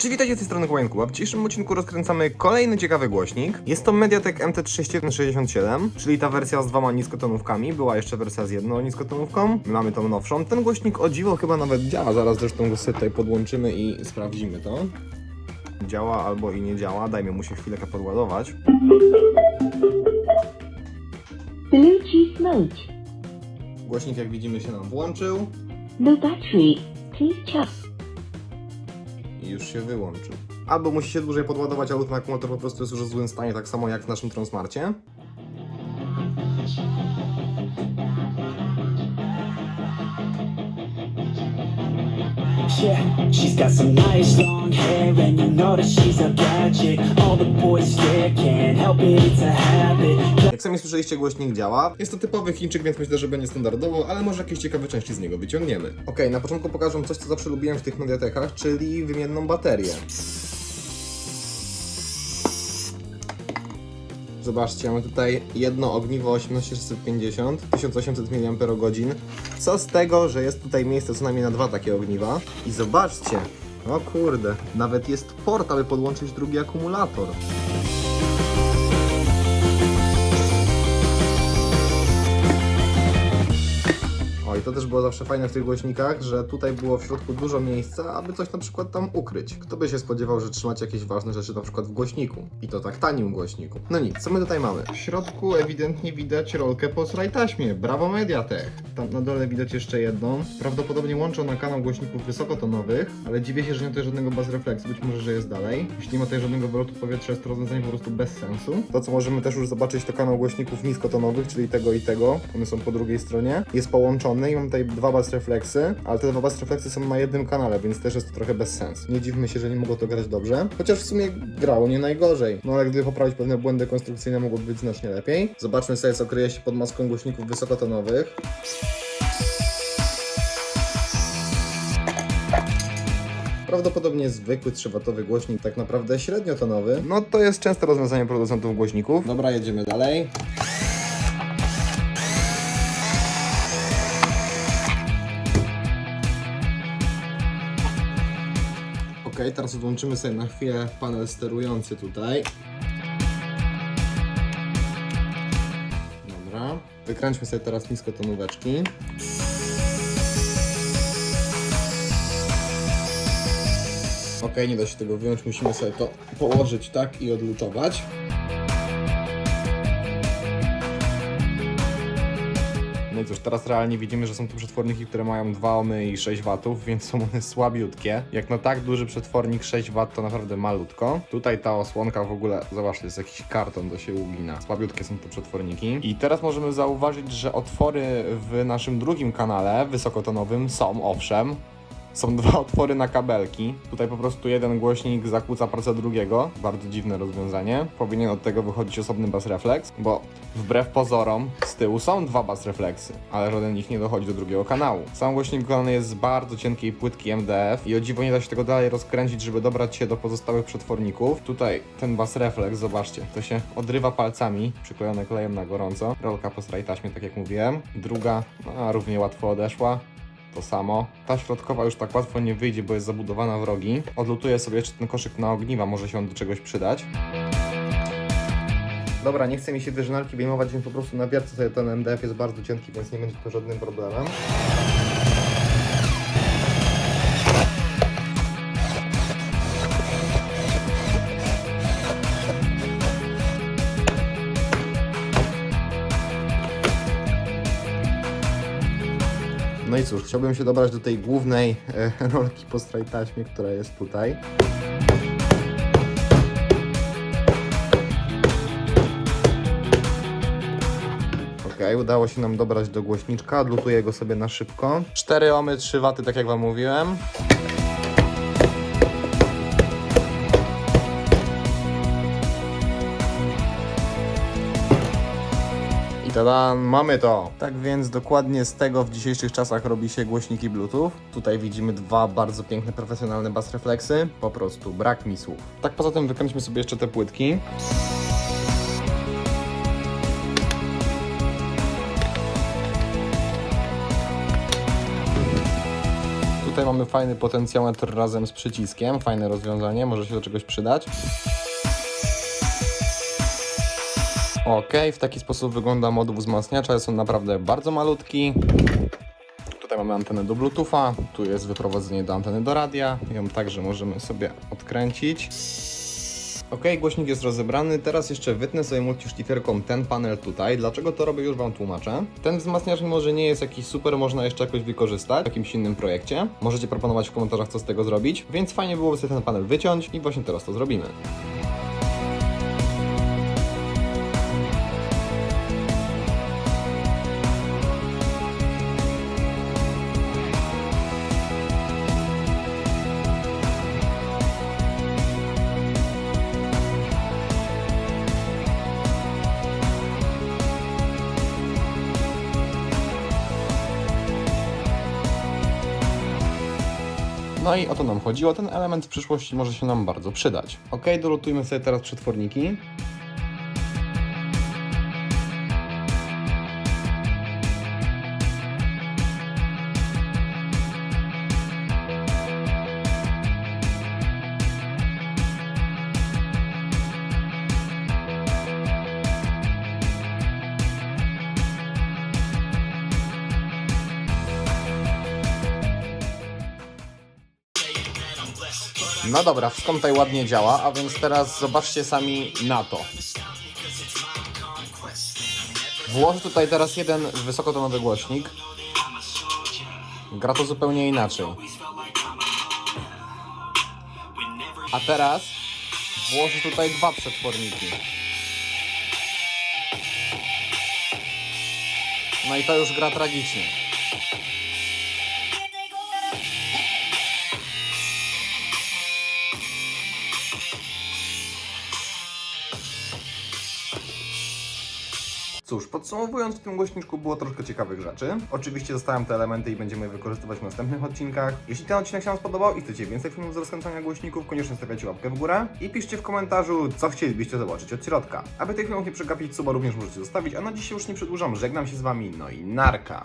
Cześć, witajcie z tej strony Kłańku, a w dzisiejszym odcinku rozkręcamy kolejny ciekawy głośnik. Jest to Mediatek MT3167, czyli ta wersja z dwoma niskotonówkami. Była jeszcze wersja z jedną niskotonówką. My mamy tą nowszą. Ten głośnik o dziwo chyba nawet działa. Zaraz zresztą go sobie tutaj podłączymy i sprawdzimy to. Działa albo i nie działa. Dajmy mu się chwilkę podładować. Bluetooth mode. Głośnik jak widzimy się nam włączył No battery. Please charge. I już się wyłączył. Albo musi się dłużej podładować, albo ten akumulator po prostu jest już w złym stanie, tak samo jak w naszym Transmarcie. She's got some nice long hair, and you know that she's a. All the boys can't help it, it's a habit. Jak sami słyszeliście, głośnik działa. Jest to typowy Chińczyk, więc myślę, że będzie standardowo, ale może jakieś ciekawe części z niego wyciągniemy. Okej, na początku pokażę coś, co zawsze lubiłem w tych mediatekach, czyli wymienną baterię. Zobaczcie, mamy tutaj jedno ogniwo 18650, 1800 mAh. Co z tego, że jest tutaj miejsce co najmniej na dwa takie ogniwa? I zobaczcie, o kurde, nawet jest port, aby podłączyć drugi akumulator. I to też było zawsze fajne w tych głośnikach, że tutaj było w środku dużo miejsca, aby coś na przykład tam ukryć. Kto by się spodziewał, że trzymacie jakieś ważne rzeczy na przykład w głośniku? I to tak tanim głośniku. No nic, co my tutaj mamy? W środku ewidentnie widać rolkę po taśmie. Brawo Mediatek! Tam na dole widać jeszcze jedną. Prawdopodobnie łączą na kanał głośników wysokotonowych, ale dziwię się, że nie ma tutaj żadnego baz refleksu. Być może, że jest dalej. Jeśli nie ma tutaj żadnego wylotu powietrza, jest to rozwiązanie po prostu bez sensu. To, co możemy też już zobaczyć, to kanał głośników niskotonowych, czyli tego i tego. One są po drugiej stronie. Jest połączony i mam tutaj dwa bas refleksy, ale te dwa bas refleksy są na jednym kanale, więc też jest to trochę bez sensu. Nie dziwmy się, że nie mogło to grać dobrze. Chociaż w sumie grało nie najgorzej. No ale gdyby poprawić pewne błędy konstrukcyjne, mogłoby być znacznie lepiej. Zobaczmy sobie, co kryje się pod maską głośników wysokotonowych. Prawdopodobnie zwykły 3-watowy głośnik, tak naprawdę średniotonowy. No to jest częste rozwiązanie producentów głośników. Dobra, jedziemy dalej. Teraz odłączymy sobie na chwilę panel sterujący tutaj. Dobra. Wykręćmy sobie teraz niskotonóweczki. Ok, nie da się tego wyjąć, musimy sobie to położyć tak i odluczować. No i cóż, teraz realnie widzimy, że są to przetworniki, które mają 2 ohmy i 6 watów, więc są one słabiutkie. Jak na tak duży przetwornik 6 W to naprawdę malutko. Tutaj ta osłonka w ogóle, zobaczcie, jest jakiś karton, to się ugina. Słabiutkie są te przetworniki. I teraz możemy zauważyć, że otwory w naszym drugim kanale wysokotonowym są, owszem, są dwa otwory na kabelki. Tutaj po prostu jeden głośnik zakłóca pracę drugiego. Bardzo dziwne rozwiązanie. Powinien od tego wychodzić osobny bas refleks, bo wbrew pozorom z tyłu są dwa bas refleksy, ale żaden z nich nie dochodzi do drugiego kanału. Sam głośnik wykonany jest z bardzo cienkiej płytki MDF i o dziwo nie da się tego dalej rozkręcić, żeby dobrać się do pozostałych przetworników. Tutaj ten bas refleks, zobaczcie, to się odrywa palcami, przyklejone klejem na gorąco. Rolka po strej taśmie, tak jak mówiłem. Druga, a równie łatwo odeszła to samo. Ta środkowa już tak łatwo nie wyjdzie, bo jest zabudowana w rogi. Odlutuję sobie jeszcze ten koszyk na ogniwa, może się on do czegoś przydać. Dobra, nie chce mi się wyżynarki wyjmować, więc po prostu na wierce sobie ten MDF jest bardzo cienki, więc nie będzie to żadnym problemem. No i cóż, chciałbym się dobrać do tej głównej e, rolki po strej taśmie, która jest tutaj. Ok, udało się nam dobrać do głośniczka, odlutuję go sobie na szybko. 4 ohmy, 3 waty, tak jak wam mówiłem. I tada, mamy to! Tak więc dokładnie z tego w dzisiejszych czasach robi się głośniki Bluetooth. Tutaj widzimy dwa bardzo piękne, profesjonalne bass refleksy. Po prostu brak mi słów. Tak poza tym wykręćmy sobie jeszcze te płytki. Tutaj mamy fajny potencjometr razem z przyciskiem, fajne rozwiązanie, może się do czegoś przydać. Ok, w taki sposób wygląda moduł wzmacniacza, jest on naprawdę bardzo malutki. Tutaj mamy antenę do Bluetootha, tu jest wyprowadzenie do anteny do radia, ją także możemy sobie odkręcić. Ok, głośnik jest rozebrany, teraz jeszcze wytnę sobie multiszlifierką ten panel tutaj. Dlaczego to robię już Wam tłumaczę. Ten wzmacniacz mimo, że nie jest jakiś super, można jeszcze jakoś wykorzystać w jakimś innym projekcie. Możecie proponować w komentarzach co z tego zrobić, więc fajnie byłoby sobie ten panel wyciąć i właśnie teraz to zrobimy. No i o to nam chodziło. Ten element w przyszłości może się nam bardzo przydać. Ok, dolutujmy sobie teraz przetworniki. No dobra, wszystko tutaj ładnie działa, a więc teraz zobaczcie sami na to. Włożę tutaj teraz jeden wysokotonowy głośnik. Gra to zupełnie inaczej. A teraz włożę tutaj dwa przetworniki. No i to już gra tragicznie. Cóż, podsumowując, w tym głośniczku było troszkę ciekawych rzeczy. Oczywiście zostawiam te elementy i będziemy je wykorzystywać w następnych odcinkach. Jeśli ten odcinek się Wam spodobał i chcecie więcej filmów z rozkręcania głośników, koniecznie stawiacie łapkę w górę i piszcie w komentarzu, co chcielibyście zobaczyć od środka. Aby tych filmów nie przegapić, suba również możecie zostawić, a na dziś już nie przedłużam, żegnam się z Wami, no i narka!